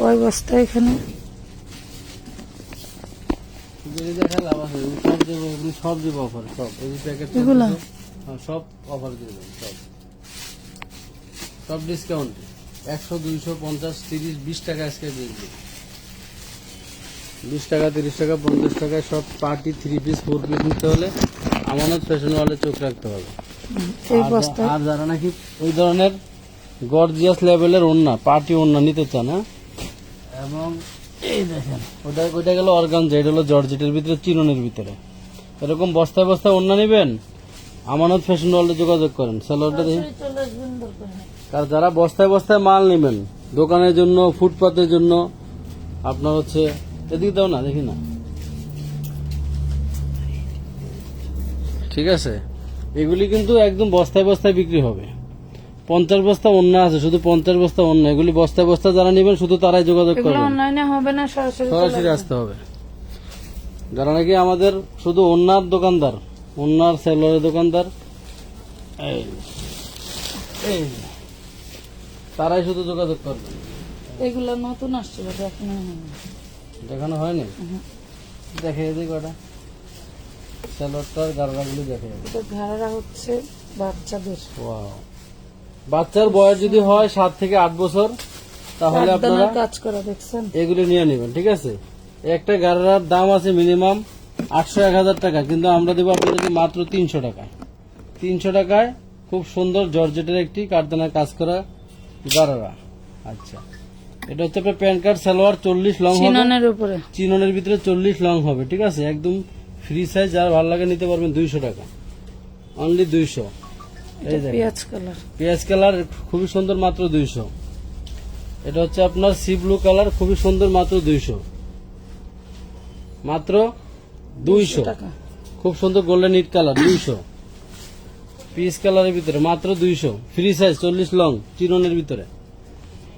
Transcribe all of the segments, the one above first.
কয় বস্তা এখানে? সব দেবো এগুলো সব দেবো অফার সব। এই প্যাকেট সব অফার দিয়ে দেবো সব। সব ডিসকাউন্ট একশো দুইশো পঞ্চাশ তিরিশ বিশ টাকা আজকে বিশ টাকা তিরিশ টাকা পঞ্চাশ সব party three piece four piece নিতে হলে আমানত ফ্যাশন ওয়ালে চোখ রাখতে হবে। আর- আর যারা নাকি ওই ধরনের গর্জিয়াস লেভেলের ওন্না পার্টি ওন্না নিতে চান হ্যাঁ এবং এই দেখেন, ওটা ওইটা গেল অর্গানজা এটা হলো জর্জেটের ভিতরে, চিরনের ভিতরে। এরকম বস্তায় বস্তায় ওন্না নেবেন? আমানত ফ্যাশন ওয়ার্ল্ডে যোগাযোগ করেন। স্যালোয়ারটা দেখি। আর যারা বস্তায় বস্তায় মাল নেবেন, দোকানের জন্য, ফুটপাতের জন্য, আপনার হচ্ছে, এদিকে দাও না, দেখি না। ঠিক আছে? এগুলি কিন্তু একদম বস্তায় বস্তায় বিক্রি হবে। পঞ্চাশ বস্তা অন্য আছে শুধু পঞ্চাশ বস্তা অন্য এগুলি বস্তায় বস্তা যারা নেবেন শুধু তারাই যোগাযোগ করবেন। অনলাইনে হবে না সরাসরি সরাসরি আসতে হবে। যারা নাকি আমাদের শুধু অন্যার দোকানদার অন্যার সেলরের দোকানদার এই এই তারাই শুধু যোগাযোগ করবে। এগুলো নতুন আসছে বোধহয় হয়নি। দেখানো হয়নি? দেখে দিই কটা। সেলরটার গারগাগুলি দেখে এটা ঘাড়া হচ্ছে বাচ্চাদের। ওয়াও। বাচ্চার বয়স যদি হয় সাত থেকে আট বছর তাহলে আপনারা কাজ করা দেখছেন? এগুলি নিয়ে নেবেন ঠিক আছে? একটা গাড়ার দাম আছে মিনিমাম আটশো এক হাজার টাকা কিন্তু আমরা দেবো আপনাদেরকে মাত্র তিনশো টাকায় তিনশো টাকায় খুব সুন্দর জর্জেটের একটি কারদানার কাজ করা গাড়ারা। আচ্ছা। এটা হচ্ছে আপনার প্যান কার্ড সালোয়ার চল্লিশ লং চিননের উপরে। চিননের ভিতরে চল্লিশ লং হবে ঠিক আছে? একদম ফ্রি সাইজ যার ভালো লাগে নিতে পারবেন দুইশো টাকা। অনলি দুইশো। পেঁয়াজ কালার। পেঁয়াজ কালার খুবই সুন্দর মাত্র দুইশো। এটা হচ্ছে আপনার সি ব্লু কালার খুবই সুন্দর মাত্র দুইশো। মাত্র দুইশো। টাকা। খুব সুন্দর গোল্ডেন ইট কালার দুইশো। পিস কালারের ভিতরে মাত্র দুইশো। ফ্রি সাইজ চল্লিশ লং চিরনের ভিতরে।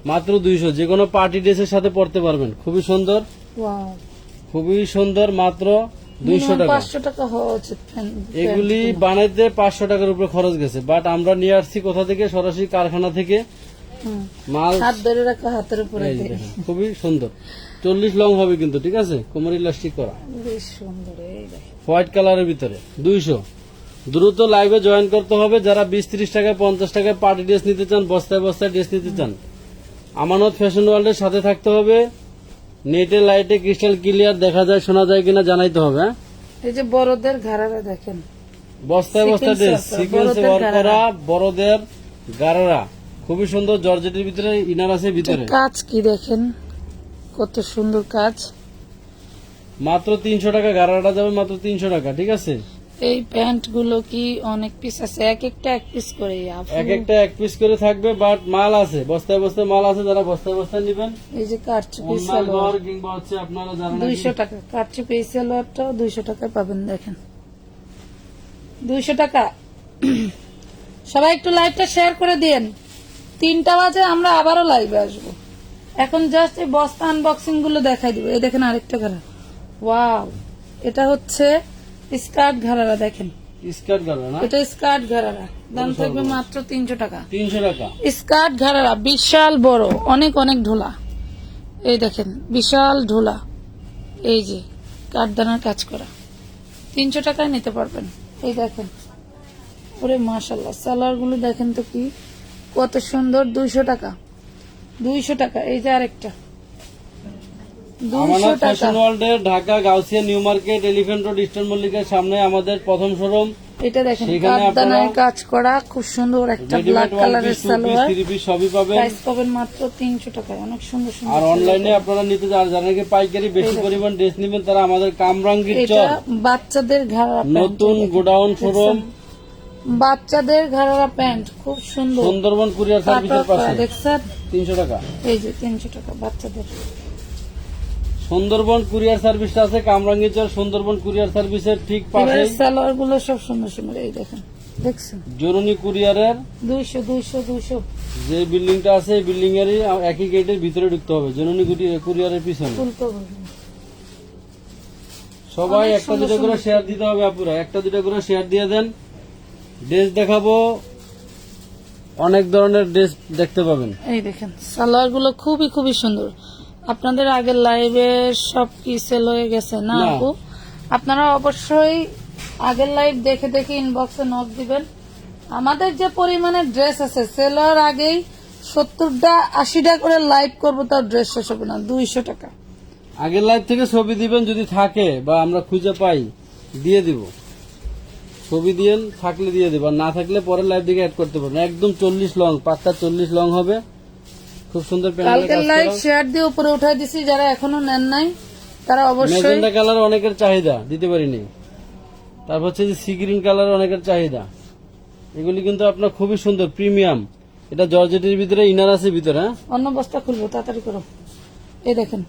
মাত্র দুইশো। যে কোনো পার্টি ড্রেসের সাথে পড়তে পারবেন। খুবই সুন্দর। খুবই সুন্দর মাত্র দুইশো টাকা। পাঁচশো টাকা হওয়া উচিত এগুলি বানাইতে পাঁচশো টাকার উপরে খরচ গেছে। বাট আমরা নিয়ে আসছি কোথা থেকে? সরাসরি কারখানা থেকে। মাল হাত ধরে রাখা হাতের উপরে খুবই সুন্দর। চল্লিশ লং হবে কিন্তু ঠিক আছে? কোমর ইলাস্টিক করা। বেশ সুন্দর এই হোয়াইট কালারের ভিতরে দুইশো। দ্রুত লাইভে জয়েন করতে হবে। যারা বিশ ত্রিশ টাকায় পঞ্চাশ টাকায় পার্টি ড্রেস নিতে চান বস্তায় বস্তায় ড্রেস নিতে চান আমানত ফ্যাশন ওয়ার্ল্ডের সাথে থাকতে হবে। নেটে লাইটে ক্রিস্টাল ক্লিয়ার দেখা যায় শোনা যায় কিনা জানাইতে হবে হ্যাঁ? এই যে বড়দের ঘাড়ারা দেখেন। বস্তায় বস্তায় ড্রেস সিকোয়েন্সে ওয়ার্ক করা বড়দের গারারা খুবই সুন্দর জর্জেটের ভিতরে ইনার আছে ভিতরে। কাজ কি দেখেন? কত সুন্দর কাজ মাত্র তিনশো টাকা গারাটা যাবে মাত্র তিনশো টাকা ঠিক আছে? এই প্যান্টগুলো কি অনেক পিস আছে? এক একটা এক পিস করে এক একটা এক পিস করে থাকবে বাট মাল আছে। বস্তায় বস্তায় মাল আছে যারা বস্তায় বস্তায় নেবেন। এই যে কারচুপি অন্য সালোয়ার কিংবা হচ্ছে আপনারা নাকি- দুইশো টাকা। কারচুপি এই সালোয়ারটাও দুইশো টাকায় পাবেন দেখেন। দুইশো টাকা। সবাই একটু লাইভটা শেয়ার করে দিন তিনটা বাজে আমরা আবারও লাইভে আসব। এখন জাস্ট এই বস্তা আনবক্সিংগুলো দেখাই দিব। এই দেখেন আরেকটা ঘাড়া ওয়াও এটা হচ্ছে স্কার্ট ঘাড়ারা দেখেন। স্কার্ট না এটা স্কার্ট ঘাড়ারা। দাম থাকবে মাত্র তিনশো টাকা। তিনশো টাকা? স্কার্ট ঘাড়ারা বিশাল বড় অনেক অনেক ঢোলা। এই দেখেন বিশাল ঢোলা। এই যে কাঠদানার কাজ করা। তিনশো টাকায় নিতে পারবেন। এই দেখেন। ওরে মাশাল্লাহ সালোয়ারগুলো দেখেন তো কি কত সুন্দর দুইশো টাকা। দুইশো টাকা এই যে আরেকটা। আমানত ফ্যাশন ওয়ার্ল্ডের Dhaka Gausia new market elephant road eastern মল্লিকের সামনে আমাদের প্রথম শোরুম। এটা দেখেন কাজ করা খুব সুন্দর একটা ব্ল্যাক কালারের পিস টু পিস সালোয়ার। সবই পাবেন। প্রাইস পাবেন মাত্র তিনশো টাকায়। অনেক সুন্দর সুন্দর আর অনলাইনে আপনারা নিতে যারা পাইকারি বেশি পরিমাণ ড্রেস নেবেন তারা আমাদের কামরাঙ্গীর চর। বাচ্চাদের ঘাড়া নতুন গোডাউন শোরুম। বাচ্চাদের ঘাড়া প্যান্ট খুব সুন্দর। সুন্দরবন কুরিয়ার সার্ভিসের পাশে। দেখছেন? তিনশো টাকা। এই যে তিনশো টাকা বাচ্চাদের। সুন্দরবন কুরিয়ার সার্ভিসটা আছে কামরাঙ্গীরচর সুন্দরবন কুরিয়ার সার্ভিসের ঠিক পাশে সালোয়ারগুলো সব সুন্দর সুন্দর এই দেখেন দেখছেন? জরুনি কুরিয়ারের দুইশো দুইশো দুইশো। যে বিল্ডিংটা আছে এই বিল্ডিং এরই একই গেটের ভিতরে ঢুকতে হবে জরুনি কুরিয়ারের পিছনে। সবাই একটা দুটো করে শেয়ার দিতে হবে আপুরা একটা দুটো করে শেয়ার দিয়ে দেন। ড্রেস দেখাবো অনেক ধরনের ড্রেস দেখতে পাবেন। এই দেখেন সালোয়ারগুলো খুবই খুবই সুন্দর। আপনাদের আগের লাইভে সব কি সেল হয়ে গেছে না। আপু? আপনারা অবশ্যই আগের লাইভ দেখে দেখে ইনবক্সে নক দিবেন। আমাদের যে পরিমাণে ড্রেস আছে সেল হওয়ার আগেই সত্তরটা আশিটা করে লাইভ করব তার ড্রেস শেষ হবে না দুইশো টাকা। আগের লাইভ থেকে ছবি দিবেন যদি থাকে বা আমরা খুঁজে পাই দিয়ে দিব। ছবি দিয়ে থাকলে দিয়ে দেবো আর না থাকলে পরের লাইভ দিকে অ্যাড করতে পারবেন একদম চল্লিশ লং পাঁচটা চল্লিশ লং হবে। খুব সুন্দর কাজ লাইভ শেয়ার দিয়ে উপরে উঠাই দিছি যারা এখনও নেন নাই তারা অবশ্যই কালার অনেকের চাহিদা দিতে পারিনি। তারপর হচ্ছে যে সি গ্রিন কালার অনেকের চাহিদা। এগুলি কিন্তু আপনার খুবই সুন্দর প্রিমিয়াম এটা জর্জেটের ভিতরে ইনার আছে ভিতরে হ্যাঁ? অন্য বস্তা খুলবো তাড়াতাড়ি করো। এই দেখেন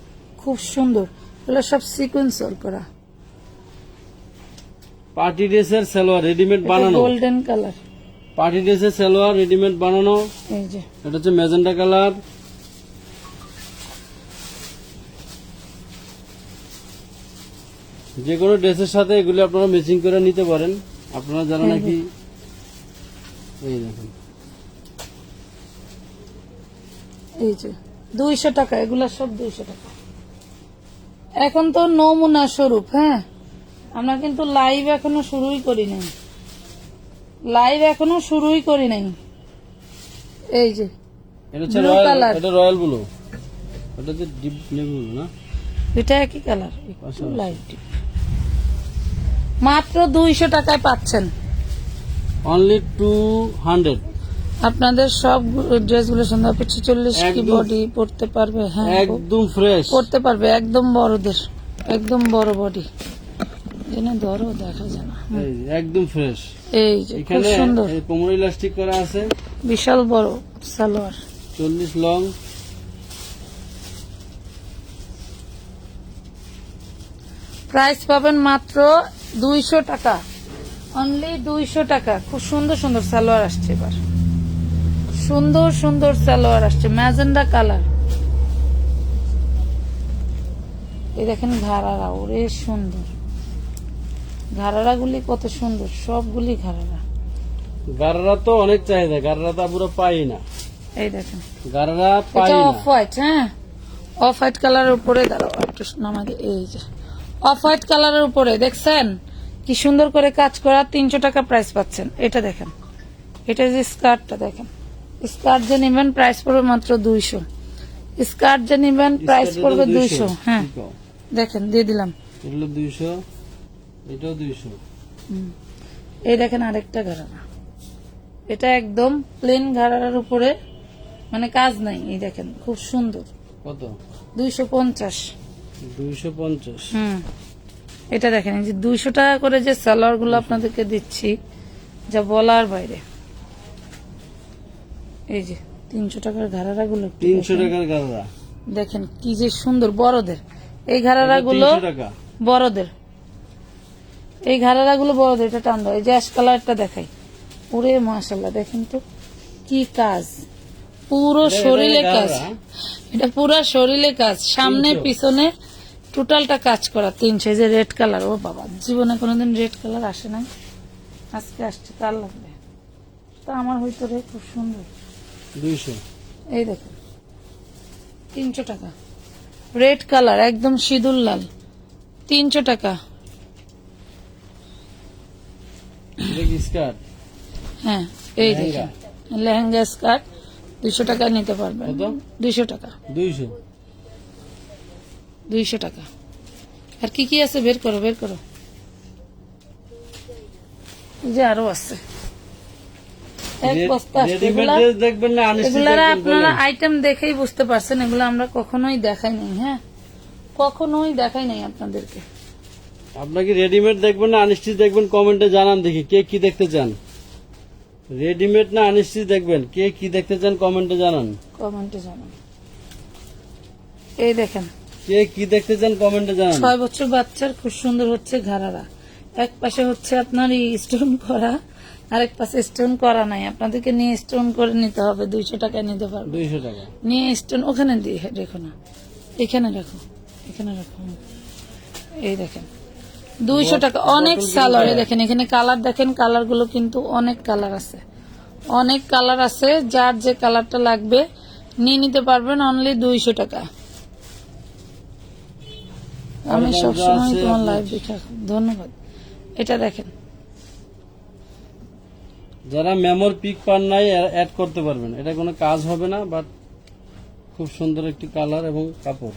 খুব সুন্দর। এগুলো সব সিকুয়েন্স করা। পার্টি ড্রেসের সালোয়ার রেডিমেড বানানো। গোল্ডেন কালার পার্টি ড্রেসের সালোয়ার রেডিমেড বানানো। এই যে। এটা হচ্ছে ম্যাজেন্টা কালার। যে কোনো ড্রেসের সাথে এগুলি আপনারা ম্যাচিং করে নিতে পারেন। আপনারা যারা নাকি এই দেখেন। এই যে দুইশো টাকা এগুলা সব দুইশো টাকা। এখন তো নমুনা স্বরূপ হ্যাঁ? আমরা কিন্তু লাইভ এখনও শুরুই করি নাই। লাইভ এখনও শুরুই করি নাই। এই যে এটা রয়্যাল এটা রয়্যাল ব্লু এটা হচ্ছে ডিপ ব্লু না? দুইটা একই কালার। লাইট মাত্র দুইশো টাকায় পাচ্ছেন। অনলি টু হান্ড্রেড আপনাদের সব ড্রেসগুলো সুন্দর পিছিয়ে চল্লিশ কি বডি পড়তে পারবে? হ্যাঁ একদম ফ্রেশ পড়তে পারবে একদম বড়দের একদম বড় বডি জেনে ধরো দেখা যায় না। একদম ফ্রেশ এই যে খুব সুন্দর। কোমর ইলাস্টিক করা আছে। বিশাল বড় সালোয়ার। চল্লিশ লং প্রাইস পাবেন মাত্র দুইশো টাকা। অনলি দুইশো টাকা। খুব সুন্দর সুন্দর সালোয়ার আসছে এবার। সুন্দর সুন্দর সালোয়ার আসছে। Magenta colour. এই দেখেন ঘাড়ারা ওরে সুন্দর। ঘাড়ারা গুলি কত সুন্দর। সবগুলি ঘাড়ারা। গারারা তো অনেক চাহিদা। গারারা তো পুরো পাই না। এই দেখেন। গারারা পাই না। অফ হোয়াইট হ্যাঁ? অফ হোয়াইট কালারের উপরে দাঁড়াও একটু এই যে। অফ হোয়াইট কালারের উপরে দেখছেন? কি সুন্দর করে কাজ করা তিনশো টাকা প্রাইস পাচ্ছেন। এটা দেখেন। এটা যে স্কার্টটা দেখেন। স্কার্ট যে নেবেন প্রাইস পড়বে মাত্র দুইশো। স্কার্ট যে নেবেন প্রাইস পড়বে দুইশো। হ্যাঁ। দেখেন দিয়ে দিলাম। এগুলো দুইশো এটাও দুইশো। এই দেখেন আরেকটা ঘাড়ারা এটা একদম প্লেন ঘাড়ার উপরে মানে কাজ নাই এই দেখেন খুব সুন্দর। কত? দুইশো পঞ্চাশ। দুইশো পঞ্চাশ। হুম। এটা দেখেন যে দুইশো টাকা করে যে আপনাদেরকে দিচ্ছি যা বলার বাইরে। এই যে তিনশো টাকার ঘাড়ারা গুলো তিনশো টাকার দেখেন কি যে সুন্দর বড়দের। এই ঘাড়ারা গুলো বড়দের। এই ঘাড়ারা গুলো বড়দের এটা টান এই যে অ্যাশ কালারটা দেখাই। ওরে মাশাল্লাহ দেখেন তো কি কাজ। পুরো শরীরে কাজ। এটা পুরো শরীরে কাজ। সামনে পিছনে টোটালটা কাজ করা তিন যে রেড কালার ও বাবা জীবনে কোনোদিন রেড কালার আসে নাই। আজকে আসছে তার লাগবে? তা আমার হয়তো রে খুব সুন্দর। দুইশো। এই দেখো তিনশো টাকা। রেড কালার একদম সিঁদুর লাল। তিনশো টাকা। হ্যাঁ এই লেহেঙ্গা। স্কার্ট দুইশো টাকা নিতে পারবেন? দুইশো টাকা। দুইশো। দুইশো টাকা। আর কি কি আছে বের করো বের করো। যে আরও আছে। এগুলার আপনারা আইটেম দেখেই বুঝতে পারছেন এগুলো আমরা কখনোই দেখাই নাই হ্যাঁ? কখনোই দেখাই নাই আপনাদেরকে। আপনাকে রেডিমেড দেখবেন না আনস্টিচ দেখবেন কমেন্টে জানান দেখি কে কি দেখতে চান। রেডিমেড না আনস্টিচ দেখবেন কে কি দেখতে চান কমেন্টে জানান। কমেন্টে জানান। এই দেখেন কে কি দেখতে চান কমেন্টে জানান। ছয় বছর বাচ্চার খুব সুন্দর হচ্ছে ঘাড়ারা। এক পাশে হচ্ছে আপনার স্টোন করা আরেক পাশে স্টোন করা নাই। আপনাদেরকে নিয়ে স্টোন করে নিতে হবে দুইশো টাকায় নিতে পারবে। দুইশো টাকা। নিয়ে স্টোন ওখানে দিয়ে রেখো না। এখানে রাখো এখানে রাখো। এই দেখেন দুইশো টাকা অনেক সালোয়ার দেখেন এখানে কালার দেখেন কালারগুলো কিন্তু অনেক কালার আছে। অনেক কালার আছে যার যে কালারটা লাগবে নিয়ে নিতে পারবেন অনলি দুইশো টাকা। আমি সবসময় তোমার লাইভ দেখে ধন্যবাদ। এটা দেখেন। যারা মেমোর পিক পান নাই অ্যাড করতে পারবেন। এটা কোনো কাজ হবে না বাট খুব সুন্দর একটি কালার এবং কাপড়।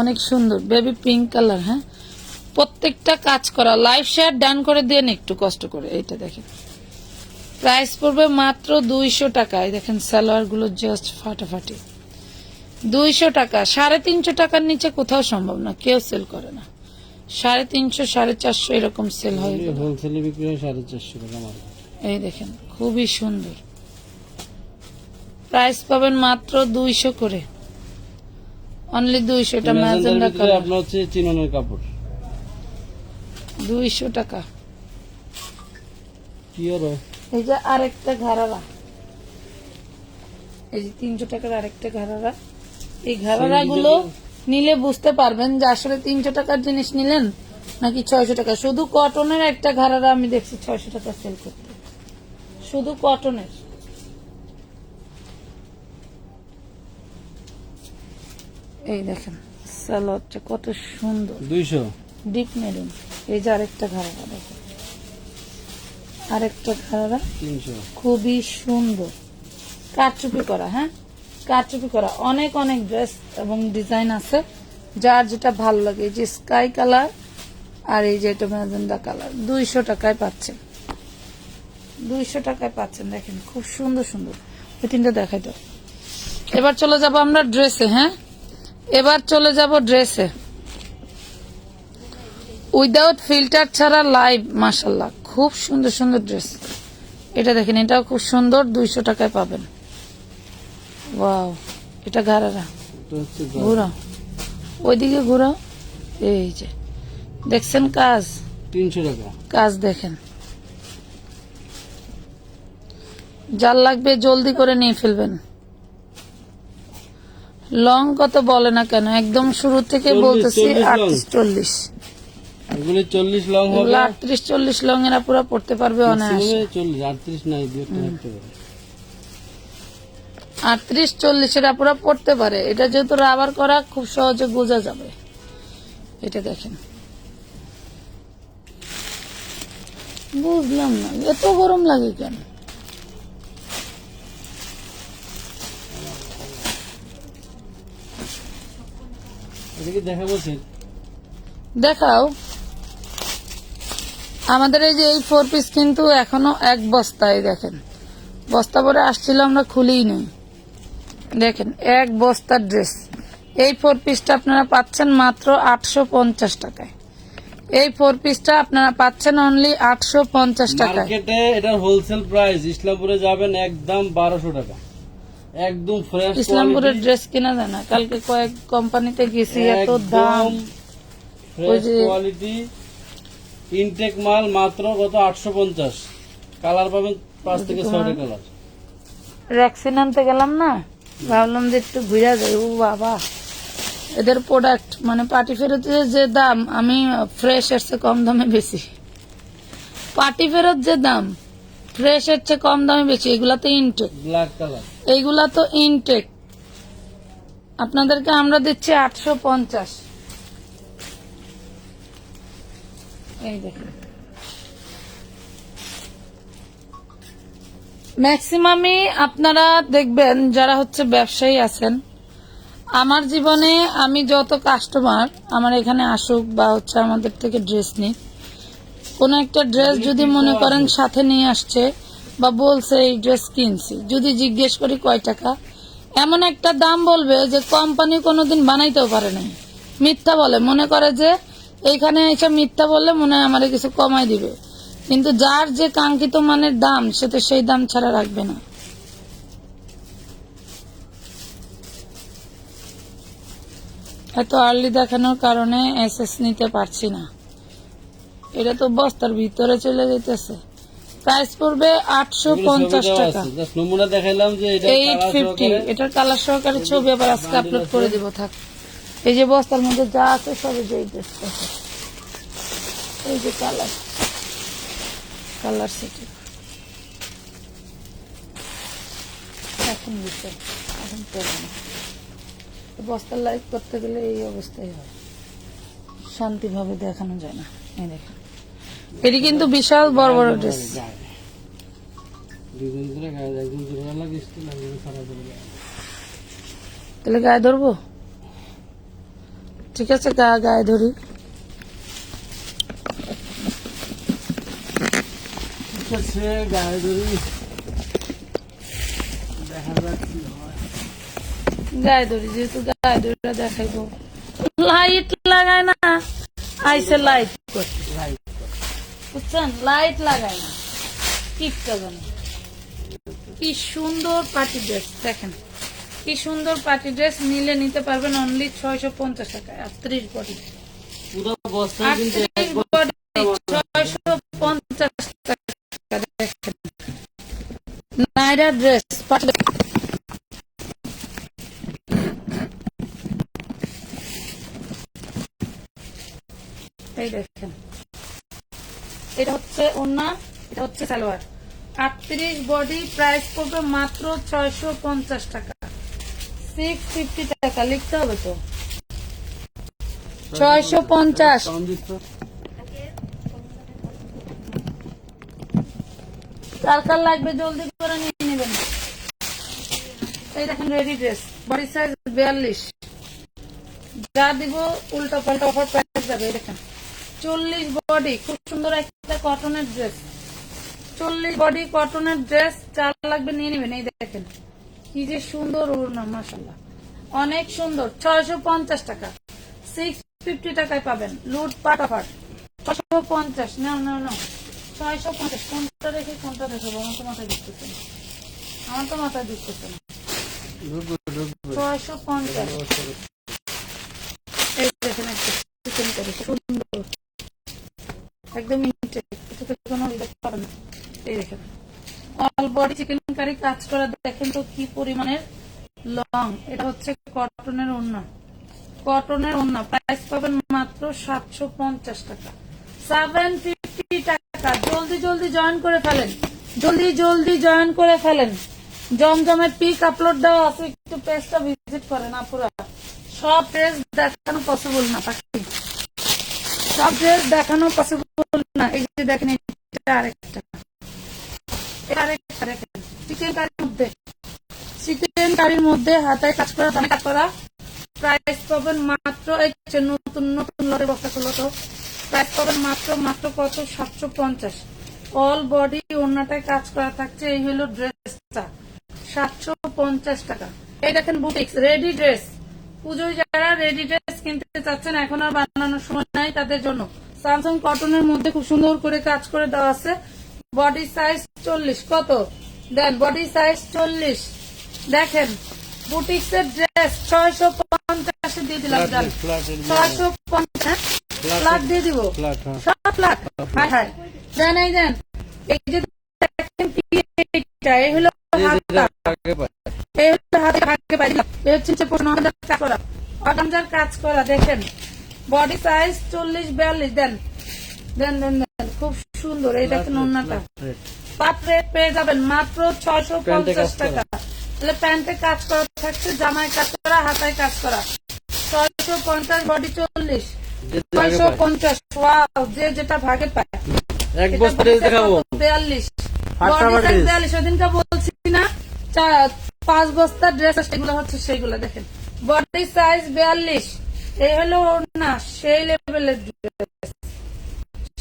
অনেক সুন্দর। বেবি পিঙ্ক কালার হ্যাঁ? প্রত্যেকটা কাজ করা লাইভ শেয়ার ডান করে দেন একটু কষ্ট করে। এইটা দেখেন। প্রাইস পড়বে মাত্র দুইশো টাকায়। দেখেন সালোয়ারগুলো জাস্ট ফাটাফাটি। দুইশো টাকা সাড়ে তিনশো টাকার নিচে কোথাও সম্ভব না কেউ সেল করে না। সাড়ে তিনশো সাড়ে চারশো এরকম সেল হয় হোলসেলে বিক্রি হয় সাড়ে চারশো টাকা এই দেখেন খুবই সুন্দর। প্রাইস পাবেন মাত্র দুইশো করে। অনলি দুইশো এটা ম্যাজেন্ডা আপনার হচ্ছে চিননের কাপড়। দুইশো টাকা। পিওর এই যে আরেকটা ঘাড়ারা। এই যে তিনশো টাকার আরেকটা ঘাড়ারা। এই ঘাড়ারা গুলো নিলে বুঝতে পারবেন যে আসলে তিনশো টাকার জিনিস নিলেন নাকি ছয়শো টাকা। শুধু কটনের একটা ঘাড়ারা আমি দেখছি ছয়শো টাকা সেল করতে। শুধু কটনের এই দেখেন কত সুন্দর। দুইশো। ডিপ মেরুন এই যে আরেকটা ঘাড়ারা দেখেন। আরেকটা তিনশো। খুবই সুন্দর। কারচুপি করা হ্যাঁ? কারচুপি করা। অনেক অনেক ড্রেস এবং ডিজাইন আছে, যার যেটা ভালো লাগে। এই যে স্কাই কালার আর এই যে এটা ম্যাজেন্ডা কালার। দুইশো টাকায় পাচ্ছেন। দুইশো টাকায় পাচ্ছেন, দেখেন, খুব সুন্দর সুন্দর। ওই তিনটা দেখাই তো এবার চলে যাব আমরা ড্রেসে হ্যাঁ? এবার চলে যাব ড্রেসে। উইদাউট ফিল্টার ছাড়া লাইভ মাসাল্লাহ খুব সুন্দর সুন্দর ড্রেস। এটা দেখেন, এটাও খুব সুন্দর, দুইশো টাকায় পাবেন। ওয়াও এটা ঘাড়ারা। ঘুরো। ওইদিকে ঘুরো। এই যে। দেখছেন কাজ? তিনশো টাকা। কাজ দেখেন। যার লাগবে জলদি করে নিয়ে ফেলবেন। লং কত বলে না কেন? একদম শুরু থেকে বলতেছি আটত্রিশ চল্লিশ। এগুলি চল্লিশ লং হবে। আটত্রিশ চল্লিশ লং এরা পুরো পড়তে পারবে অনায়াসে। চল্লিশ আটত্রিশ নাই দু একটা থাকতে পারে আটত্রিশ চল্লিশ এরা পুরো পড়তে পারে। এটা যেহেতু রাবার করা খুব সহজে বোঝা যাবে। এটা দেখেন। বুঝলাম না এত গরম লাগে কেন? দেখাও। আমাদের এই যে এই ফোর পিস কিন্তু এখনও এক বস্তায় দেখেন। বস্তা পরে আসছিল আমরা খুলেই নেই। দেখেন এক বস্তার ড্রেস এই ফোর পিসটা আপনারা পাচ্ছেন মাত্র আটশো পঞ্চাশ টাকায়। এই ফোর পিসটা আপনারা পাচ্ছেন অনলি আটশো পঞ্চাশ টাকা এটার হোলসেল প্রাইস ইসলামপুরে যাবেন একদম বারোশো টাকা। একদম ফ্রেশ ইসলামপুরের ড্রেস কিনা যায় না কালকে কয়েক কোম্পানিতে গেছি এত দাম। কোয়ালিটি ইনটেক মাল মাত্র কত? আটশো পঞ্চাশ। কালার পাবেন পাঁচ থেকে ছয়টা কালার আনতে গেলাম না? ভাবলাম যে একটু ঘুরা যাই। ও বাবা এদের প্রোডাক্ট মানে পার্টি ফেরতের যে দাম আমি ফ্রেশ এর কম দামে বেশি। পার্টি ফেরত যে দাম ফ্রেশ এর চেয়ে কম দামে বেশি এগুলা তো ইনটেক এইগুলা তো ইনটেক আপনাদেরকে আমরা দিচ্ছি আটশো পঞ্চাশ। এই দেখুন। ম্যাক্সিমামই আপনারা দেখবেন যারা হচ্ছে ব্যবসায়ী আছেন আমার জীবনে আমি যত কাস্টমার আমার এখানে আসুক বা হচ্ছে আমাদের থেকে ড্রেস নিক কোন একটা ড্রেস যদি মনে করেন সাথে নিয়ে আসছে বা বলছে এই ড্রেস কিনছি যদি জিজ্ঞেস করি কয় টাকা এমন একটা দাম বলবে যে কোম্পানি কোনোদিন বানাইতেও পারে নাই। মিথ্যা বলে মনে করে যে এইখানে এসে মিথ্যা বললে মনে হয় আমার কিছু কমাই দিবে। কিন্তু যার যে কাঙ্ক্ষিত মানের দাম সে তো সেই দাম ছাড়া রাখবে না। এত আর্লি দেখানোর কারণে এসএস নিতে পারছি না। এটা তো বস্তার ভিতরে চলে যেতেছে প্রাইস পড়বে আটশো পঞ্চাশ টাকা। নমুনা দেখাইলাম যে এইট কালার ফিফটি সহকারে এটার কালার সহকারে ছবি আবার আজকে আপলোড করে দিব থাক। এই যে বস্তার মধ্যে যা আছে সব এই যে। এই যে কালার কালার সেটি। এখন দিচ্ছে এখন পরে না। বস্তার লাইভ করতে গেলে এই অবস্থাই হয়। শান্তিভাবে দেখানো যায় না, এই দেখেন। এটি কিন্তু বিশাল বড় বড় ড্রেস। তাহলে গায়ে ধরবো? ঠিক আছে গা গায়ে ধরি। দেখা যাক কি হয়। গায়ে ধরি যেহেতু গায়ে ধরিটা দেখাইবো। লাইট লাগায় না আইসে লাইট করতে। লাইট বুঝছেন? লাইট লাগায় না। টিপটা জানে। কি সুন্দর পার্টি ড্রেস দেখেন। কি সুন্দর পার্টি ড্রেস নিলে নিতে পারবেন অনলি ছয়শো পঞ্চাশ টাকা আটত্রিশ বডি পুরো বস্তা কিন্তু নাইরা ড্রেস এই দেখেন। পঞ্চাশ টাকা। সিক্স ফিফটি টাকা, লিখতে হবে তো। ছয়শো পঞ্চাশ। কার কার লাগবে জলদি করে নিয়ে নেবেন। এই দেখেন রেডি ড্রেস বডি সাইজ বিয়াল্লিশ। যা দিব উল্টা পাল্টা অফার প্রাইস যাবে দেখেন। চল্লিশ বডি খুব সুন্দর একটা কটনের ড্রেস চল্লিশ বডি কটনের ড্রেস চার লাগবে নিয়ে নেবেন, এই দেখেন। কি যে সুন্দর ওড়না মাসাল্লাহ অনেক সুন্দর, ছয়শো পঞ্চাশ টাকা। সিক্স ফিফটি টাকায় পাবেন, লুট পাট অফার ছয়শো পঞ্চাশ, নাও নাও নাও। ছয়শো পঞ্চাশ, কোনটা রেখে কোনটা রেখে আমার তো মাথায় ঢুকতেছে না। আমার তো মাথায় ঢুকতেছে না। ঢুকবে ঢুকবে। ছয়শো পঞ্চাশ। এই দেখেন একটা চিকেন কারি সুন্দর। একদম ইনটেক কোনো ইয়ে এই দেখেন। অল বডি চিকেন কারি কাজ করা দেখেন তো কি পরিমাণের লং এটা হচ্ছে কটনের ওড়না। কটনের ওড়না। প্রাইস পাবেন মাত্র সাতশো পঞ্চাশ টাকা। সেভেন ফিফটি টাকা। জলদি জলদি জয়েন করে ফেলেন। জলদি জলদি জয়েন করে ফেলেন। জমজমের পিক আপলোড দেওয়া আছে, একটু পেজটা ভিজিট করেন আপুরা। সব ড্রেস দেখানো পসিবল না, পাখি। সব ড্রেস দেখানো পসিবল না। এই যে দেখেন আরেকটা। চিকেন কারির মধ্যে। মধ্যে হাতায় কাজ করা করা। পাবেন মাত্র নতুন নতুন পাবেন মাত্র মাত্র কত? সাতশো পঞ্চাশ। অল বডি অন্যটায় কাজ করা থাকছে, এই হলো ড্রেসটা সাতশো পঞ্চাশ টাকা। এই দেখেন বুটিক্স রেডি ড্রেস পুজোয় যারা রেডি ড্রেস কিনতে চাচ্ছেন এখন আর বানানোর সময় নাই তাদের জন্য। স্যামসাং কটনের মধ্যে খুব সুন্দর করে কাজ করে দেওয়া আছে। বডি সাইজ চল্লিশ। কত? দেন বডি সাইজ চল্লিশ। দেখেন বুটিক্স এর ড্রেস ছয়শো পঞ্চাশে দিয়ে দিলাম ছয়শো পঞ্চাশ ফ্ল্যাট দিয়ে দিব। হ্যাঁ। সব ফ্ল্যাট হাই হাই দেন এই দেন এই যে দেখেন এই হলো এই হাতটা যেটা আগে পাই। এই হচ্ছে হাতে ভাগে পাই এই হচ্ছে পনেরো কাজ করা। অর্গানজার কাজ করা দেখেন। বডি সাইজ চল্লিশ বিয়াল্লিশ। দেন দেন দেন দেন। খুব সুন্দর এই দেখেন অন্যটা ফ্ল্যাট। পেয়ে যাবেন মাত্র ছয়শো প্যান্টে পঞ্চাশ কাজ করা। টাকা। তাহলে প্যান্টে কাজ করা থাকছে জামায় কাজ করা হাতায় কাজ করা। ছয়শো পঞ্চাশ বডি চল্লিশ। ছয়শো পঞ্চাশ ওয়াও যে যেটা ভাগে পায়। এক বস্তা দেখাবো। বিয়াল্লিশ। বলছি না পাঁচ বস্তা ড্রেস সেগুলো হচ্ছে সেইগুলো দেখেন। বডি সাইজ বিয়াল্লিশ এই হলো না সেই লেভেলের ড্রেস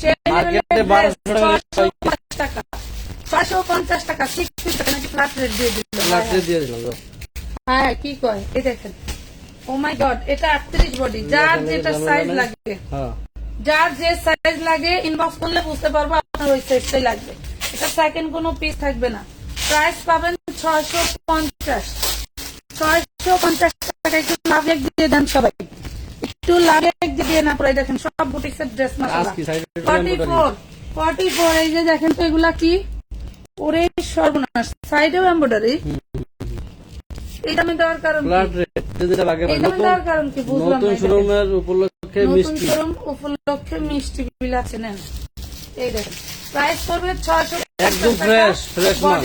সেই লেভেলের টাকা ড্রেস পঞ্চাশ টাকা। সিক্সটি টাকা নাকি ফ্ল্যাট রেট দিয়ে দিল। হ্যাঁ কি কয়? এই দেখেন। ও মাই গড এটা আটত্রিশ বডি যার যেটা সাইজ লাগে। হ্যাঁ। যার যে সাইজ লাগে ইনবক্স করলে বুঝতে পারব আপনার ওই সাইজটাই লাগবে। এটা সেকেন্ড কোনো পিস থাকবে না। প্রাইস পাবেন ছয়শো পঞ্চাশ। ছয়শো পঞ্চাশ টাকা একটু লাভে দিয়ে দেন সবাই। একটু লাভে দিয়ে না পরে দেখেন সব বুটিক্স এর ড্রেস মাসালা ফর্টি ফোর ফর্টি ফোর এই যে দেখেন তো এগুলা কি? ওরে সর্বনাশ সাইডেও এম্বয়ডারি দেওয়ার কারণ দেওয়ার কারণ কি? বুঝলাম উপলক্ষে মিষ্টি। উপলক্ষে মিষ্টি বিল আছে নেন এই দেখেন প্রাইস পড়বে ছয়শো একদম fresh, fresh মাল।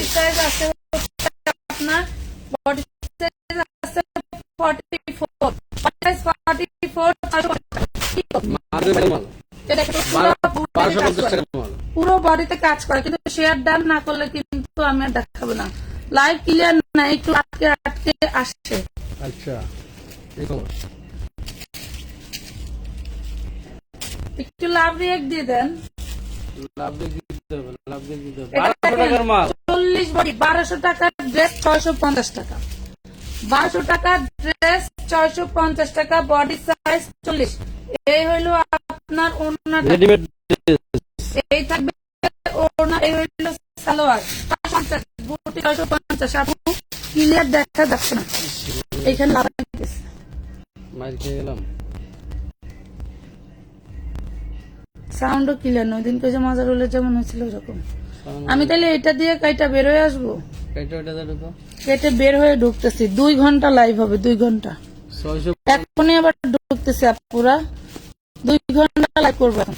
আপনার বডি সাইজ আছে পুরো বডিতে কাজ করে। কিন্তু শেয়ার ডান না করলে কিন্তু আমি আর দেখাবো না। লাইভ ক্লিয়ার না একটু আটকে আটকে আসছে। আচ্ছা একটু লাভ রিয়েক্ট দিয়ে দেন। লাভ দিয়ে দিতে হবে লাভ দিয়ে দিতে হবে। এটা বারোশো টাকার মাল। চল্লিশ বডি বারোশো টাকার ড্রেস ছয়শো পঞ্চাশ টাকা। বারোশো টাকার ড্রেস ছয়শো পঞ্চাশ টাকা বডি সাইজ চল্লিশ। এই হইল আপনার ওনার এই থাকবে ওনা এই হইল সালোয়ার। পঞ্চাশ বুটি ছয়শো পঞ্চাশ। আপু ক্লিয়ার দেখা যাচ্ছে না। এখানে লাগাইতেছে মাইর খেয়ে গেলাম। সাউন্ডও ক্লিয়ার নয়। দিন কেছে মাজার হলে যেমন হয়েছিল ওরকম। আমি তাহলে এটা দিয়ে কাইটা বের হয়ে আসব? কেটে বের হয়ে ঢুকতেছি। দুই ঘণ্টা লাইভ হবে দুই ঘণ্টা। এখনই আবার ঢুকতেছি আপুরা। দুই ঘণ্টা লাইভ করব এখন।